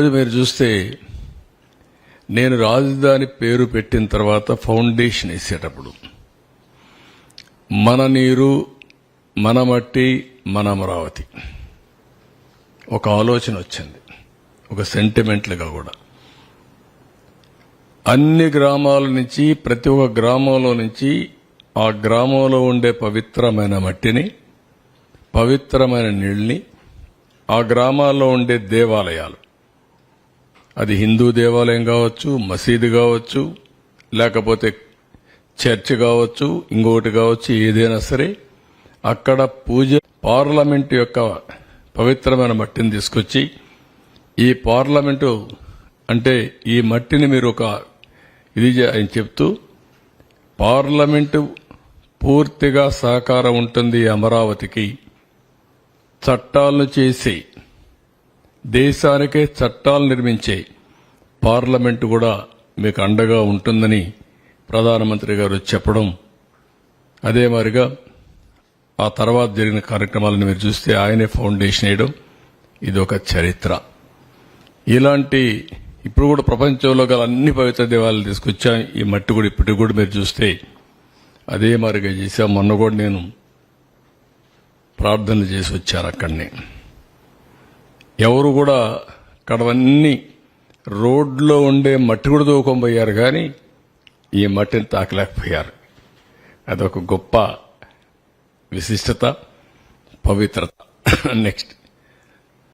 రోజు మీరు చూస్తే నేను రాజధాని పేరు పెట్టిన తర్వాత ఫౌండేషన్ వేసేటప్పుడు మన నీరు మన మట్టి మన అమరావతి. ఒక ఆలోచన వచ్చింది. ఒక సెంటిమెంట్లుగా కూడా. అన్ని గ్రామాల నుంచి ప్రతి ఒక్క గ్రామంలో నుంచి ఆ గ్రామంలో ఉండే పవిత్రమైన మట్టిని పవిత్రమైన నీళ్ళని ఆ గ్రామాల్లో ఉండే దేవాలయాలు అది హిందూ దేవాలయం కావచ్చు మసీదు కావచ్చు లేకపోతే చర్చ్ కావచ్చు ఇంకొకటి కావచ్చు ఏదైనా సరే అక్కడ పూజ పార్లమెంట్ యొక్క పవిత్రమైన మట్టిని తీసుకొచ్చి ఈ పార్లమెంటు అంటే ఈ మట్టిని మీరు ఒక ఇది అని చెప్తూ పార్లమెంటు పూర్తిగా సహకారం ఉంటుంది అమరావతికి. చట్టాలను చేసి దేశానికే చట్టాలు నిర్మించే పార్లమెంటు కూడా మీకు అండగా ఉంటుందని ప్రధానమంత్రి గారు చెప్పడం అదే మాదిరిగా ఆ తర్వాత జరిగిన కార్యక్రమాలను మీరు చూస్తే ఆయనే ఫౌండేషన్ వేయడం ఇది ఒక చరిత్ర. ఇలాంటి ఇప్పుడు కూడా ప్రపంచంలో గల అన్ని పవిత్ర దేవాలయాలు తీసుకొచ్చాం ఈ మట్టి కూడా ఇప్పటికి కూడా మీరు చూస్తే అదే మారిగా చేశాం మొన్న కూడా నేను ప్రార్థనలు చేసి వచ్చాను అక్కడనే. ఎవరు కూడా అక్కడవన్నీ రోడ్లో ఉండే మట్టి కూడా దూకొని పోయారు కానీ ఈ మట్టిని తాకలేకపోయారు. అదొక గొప్ప విశిష్టత పవిత్రత. నెక్స్ట్